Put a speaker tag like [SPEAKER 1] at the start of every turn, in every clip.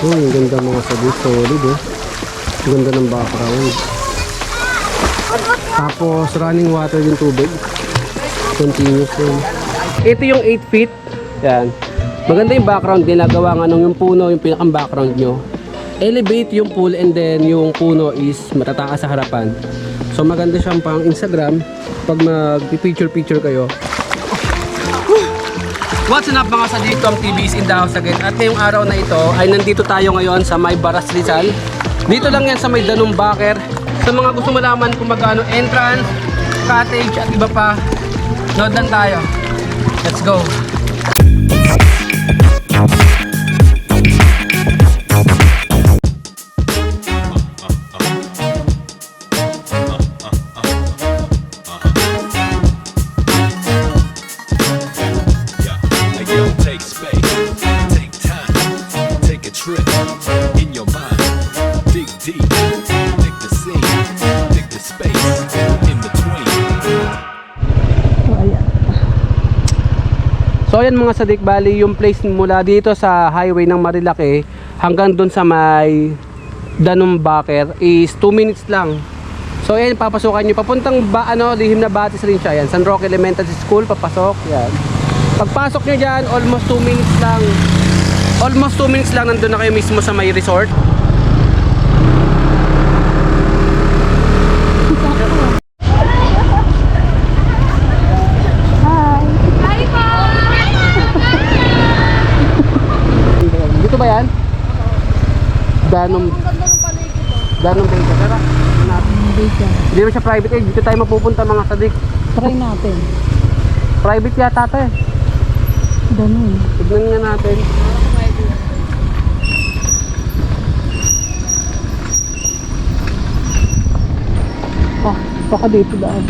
[SPEAKER 1] Oh, ang ganda mga sabi. Solid eh. Ang ganda ng background. Tapos running water yung tubig. Continuous yun. Ito yung 8 feet. Yan. Maganda yung background. Ginagawa nga nung yung puno, yung pinakang background nyo. Elevate yung pool and then yung puno is matataas sa harapan. So maganda siyang pang Instagram pag mag-picture-picture kayo. What's up mga sa dito ang TV is in the house again? At ngayong araw na ito ay nandito tayo ngayon sa May Baras Rizal Dito lang yan sa May Danong Baker Sa mga gusto malaman kung magkano entrance, cottage at iba pa Nood lang tayo. Let's go So ayan mga sadik bali yung place mula dito sa highway ng Marilake hanggang doon sa may Danum Baker is 2 minutes lang. So ayan papasukan nyo papuntang ba ano lihim na batis rin siya yan San Roque Elementary School papasok yan. Pagpasok nyo dyan almost 2 minutes lang. Almost 2 minutes lang nandun na kayo mismo sa may resort.
[SPEAKER 2] Hi po!
[SPEAKER 1] Dito ba yan? Danum
[SPEAKER 2] Ang ganda ng
[SPEAKER 1] Danum Baker. Tara.
[SPEAKER 2] Dito.
[SPEAKER 1] Hindi naman siya private eh. Dito tayo mapupunta mga sadik.
[SPEAKER 2] Try natin.
[SPEAKER 1] Private yata ito eh.
[SPEAKER 2] Ganun.
[SPEAKER 1] Tignan nga natin.
[SPEAKER 2] Ah, baka dito daan.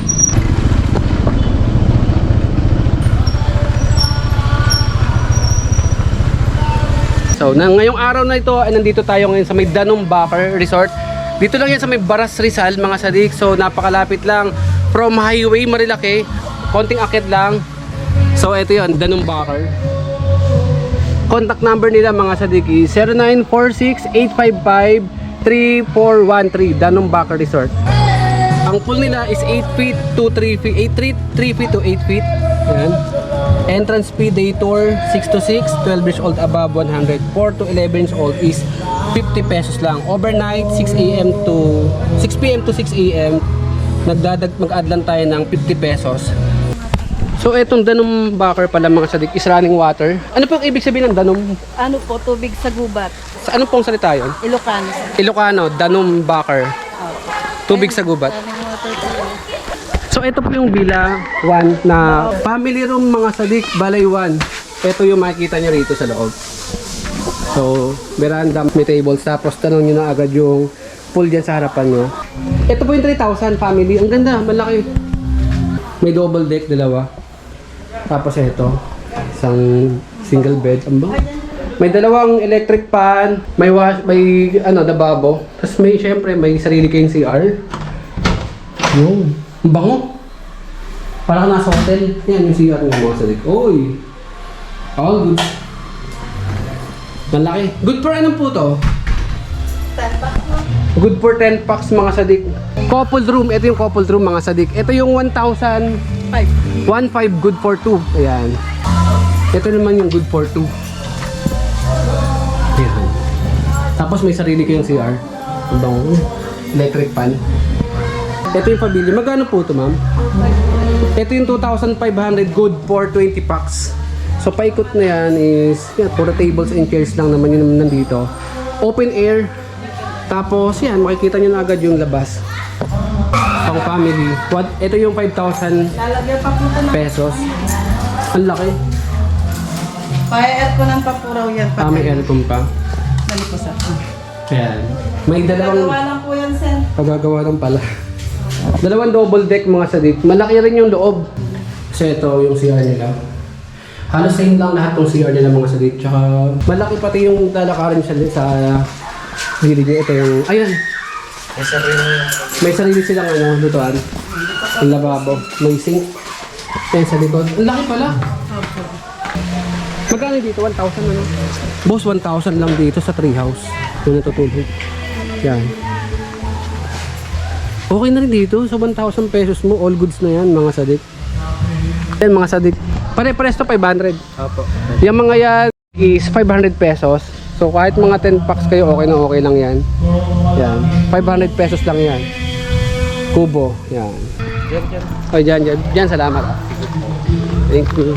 [SPEAKER 1] So, na, ngayong araw na ito ay nandito tayo ngayon sa may Danum Baker Resort. Dito lang yan sa may Baras Rizal mga sadik. So, napakalapit lang from Highway Marilake. Konting akit lang. So, ito yon Danum Baker. Contact number nila mga sadik is 0946-855-3413 Danum Baker Resort. Ang pool nila is 8 feet to 3 feet, 8 feet, 3 feet to 8 feet. Yan. Entrance fee day tour 6 to 6, 12 years old above 100, 4 to 11 years old is 50 pesos lang. Overnight 6 a.m. to 6 p.m. to 6 a.m. Nagdadag mag-add lang tayo ng 50 pesos. So etong Danum Baker pala mga sadik is running water. Ano pong ibig sabihin ng Danum?
[SPEAKER 3] Ano po, tubig sa gubat.
[SPEAKER 1] Sa anong pong salita yun?
[SPEAKER 3] Ilocano.
[SPEAKER 1] Ilocano, Danum Baker. Tubig sa gubat.
[SPEAKER 3] Running water po.
[SPEAKER 1] So ito po yung Villa 1 na family room mga sadik, balay 1. Ito yung makikita nyo rito sa loob. So, veranda, may tables, tapos tanong nyo na agad yung pool dyan sa harapan nyo. Ito po yung 3,000 family. Ang ganda, malaki. May double deck, dalawa. Tapos ito, isang single bed. Ang? May dalawang electric pan, may wash, may ano, dababo. Tapos may syempre may sarili kayong CR. Yun. Ang bango. Parang nasa hotel. Yan yung CR ng mga sadik. Oy. All good. Malaki. Good for anong po to? Good for 10 packs mga sadik. Couple room. Ito yung couple room mga sadik. Ito yung 1,000. 1,500 good for 2. Ayan. Ito naman yung good for 2. Ayan. Tapos may sarili kayong CR. Ang bango. Electric pan. Ito yung pabili. Magkano po ito, ma'am? Ito yung 2,500 good for 20 packs. So, paikot na yan is, yan, puro tables and chairs lang naman yun naman nandito. Open air. Tapos, yan, makikita nyo na agad yung labas. Pang family. What, ito yung 5,000
[SPEAKER 3] Lalagyan pa po ito ng...
[SPEAKER 1] pesos. Ang laki.
[SPEAKER 3] Pa-air ko ng papuraw yan.
[SPEAKER 1] Ah, may aircon pa.
[SPEAKER 3] Dali po sa...
[SPEAKER 1] Ayan. May dalawang
[SPEAKER 3] lang po yan, Sen.
[SPEAKER 1] pagagawa ng pala. Dalawang double deck mga sadik. Malaki rin yung loob. Kasi ito yung CR nila. Halos same lang lahat ng CR nila mga sadik. Tsaka malaki pati yung lalakarin siya sa gilid niya. Ito yung, ayun. May sarili silang ano, lutuan. Ang lababo. May sink. Yan sa likod. Ang laki pala. Magkano dito? 1,000 ano? Boss, 1,000 lang dito sa treehouse. Kung natutulog. Yan. Okay na rin dito. Sa 1,000 pesos mo, all goods na yan, mga sadik. Yan, mga sadik. Pare-pares to 500.
[SPEAKER 4] Opo.
[SPEAKER 1] Yung mga yan is 500 pesos. So kahit mga 10 packs kayo, okay na okay lang yan. Yan. 500 pesos lang yan. Kubo. Yan.
[SPEAKER 4] Yan, yan.
[SPEAKER 1] Okay, dyan, dyan. Dyan, salamat. Thank you.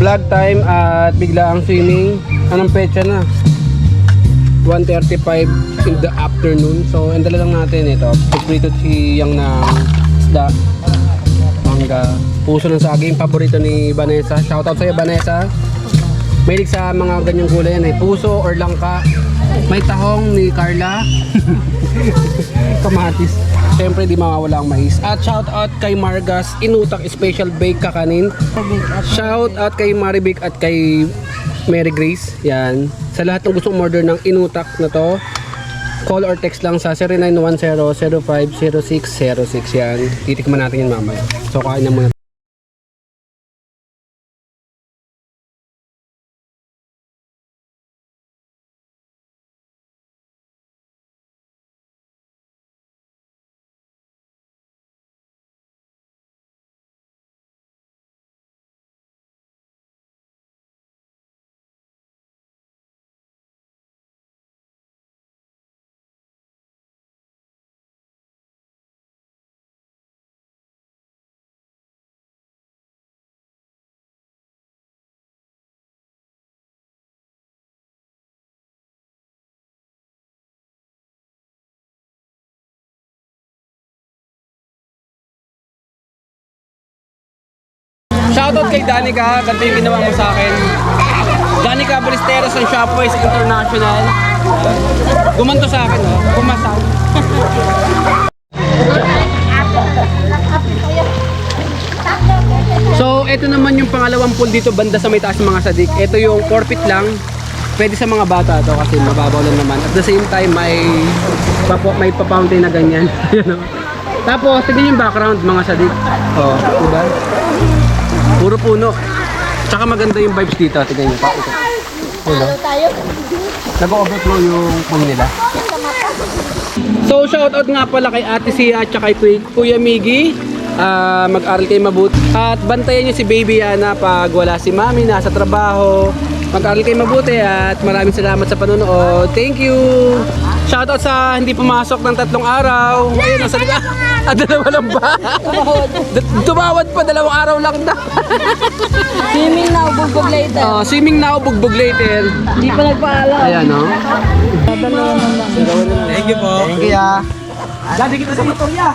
[SPEAKER 1] Vlog time at bigla ang swimming. Anong petsa na? 1.35 in the afternoon. So, ang dala lang natin ito. Piprito siyang ng isda. Mangga. Puso ng saging. Paborito ni Vanessa. Shoutout sa'yo, Vanessa. Mahilig sa mga ganyang gulay yan eh. Puso or langka. May tahong ni Carla. Kamatis. Siyempre di mawawala ang mais. At shout out kay Margas Inutak Special Bake Kakanin. Shout out kay Maribik at kay Mary Grace. Yan. Sa lahat ng gustong order ng Inutak na to, call or text lang sa 0910-050606. Yan. Titikman natin yan mamaya. So kain na muna. Shoutout kay Danica, ganito yung ginawa mo sa akin. Danica Ballesteros ng Shopwise International. Gumanto sa akin, oh. Pumasaw. so, ito naman yung pangalawang pool dito banda sa may taas mga sadik. Ito yung 4 feet lang. Pwede sa mga bata to kasi mababaw lang naman. At the same time, may papo, may pa-fountain na ganyan. Oh. Tapos, tignan yung background mga sadik. Oh, diba? Puro puno. Tsaka maganda yung vibes dito. Tignan nyo pa. Hello. Nag-overflow yung pool nila. So shoutout nga pala kay Ate Sia at kay Kuy- Kuya Miggy. Ah, mag-aral kayo mabuti. At bantayan niyo si Baby Yana pag wala si Mami nasa trabaho. Mag-aral kayo mabuti at maraming salamat sa panonood. Thank you. Shoutout sa hindi pumasok ng tatlong araw. Ayun, nasa likod. Ah, dalawa lang ba? Tumawad pa, dalawang araw lang na.
[SPEAKER 2] Swimming na, bugbog later.
[SPEAKER 1] Ah, swimming now, bugbog later.
[SPEAKER 2] Hindi pa nagpaalam.
[SPEAKER 1] Ayan, no?
[SPEAKER 2] Dadalawa na lang.
[SPEAKER 4] Thank you po. Thank you, ah.
[SPEAKER 1] Dati kita sa Victoria.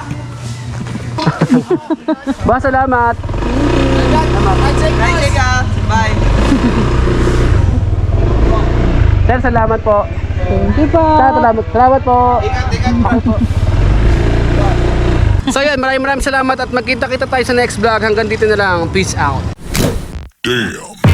[SPEAKER 1] ba, salamat.
[SPEAKER 4] Thank you. Bye.
[SPEAKER 1] Sir, salamat po.
[SPEAKER 2] Thank you po.
[SPEAKER 1] Sir, salamat, salamat po.
[SPEAKER 4] Ingat, ingat.
[SPEAKER 1] So yan, maraming maraming salamat at magkita-kita tayo sa next vlog. Hanggang dito na lang. Peace out.
[SPEAKER 5] Damn.